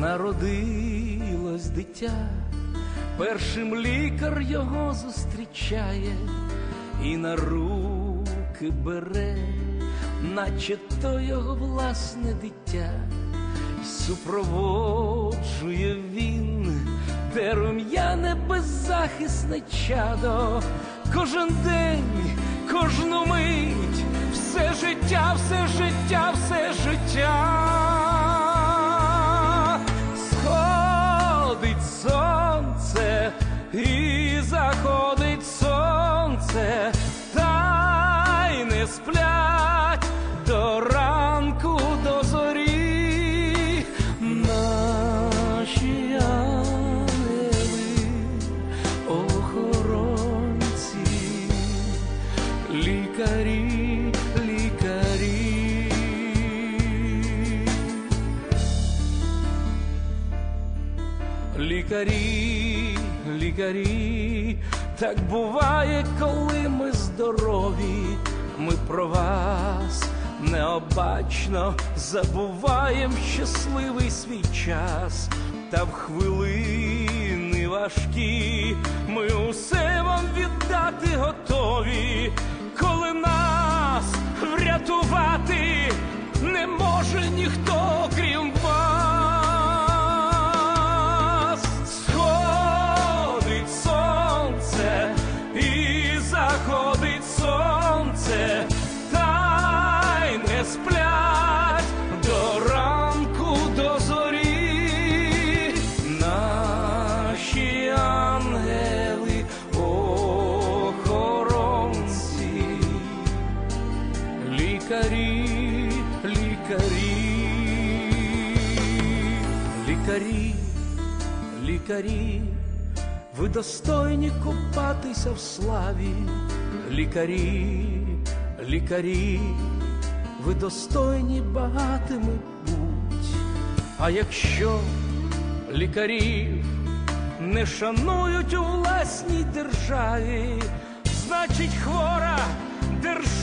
народилось дитя, першим лікар його зустрічає і на руки бере, наче то його власне дитя, супроводжує він, де рум'яне беззахисне чадо, кожен день, кожну мить, все життя, все життя, все життя. Лікарі, лікарі. Лікарі, лікарі, так буває, коли ми здорові, ми про вас необачно забуваєм щасливий свій час, та в хвилини важкі ми усе вам віддати готові, лікарі, лікарі, ви достойні купатися в славі, лікарі, лікарі, ви достойні багатими будь. А якщо лікарів не шанують у власній державі, значить хвора держава,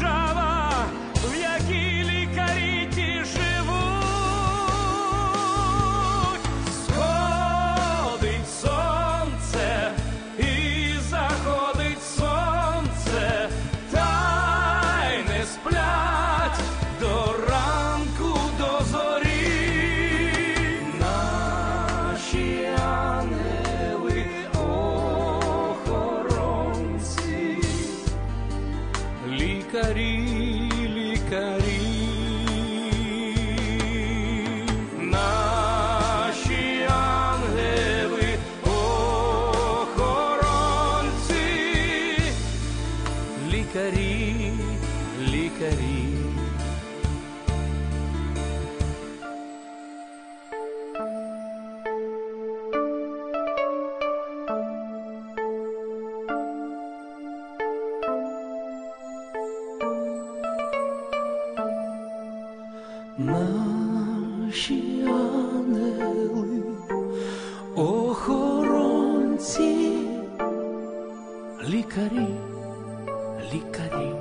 Наші ангели, охоронці, лікарі, лікарі.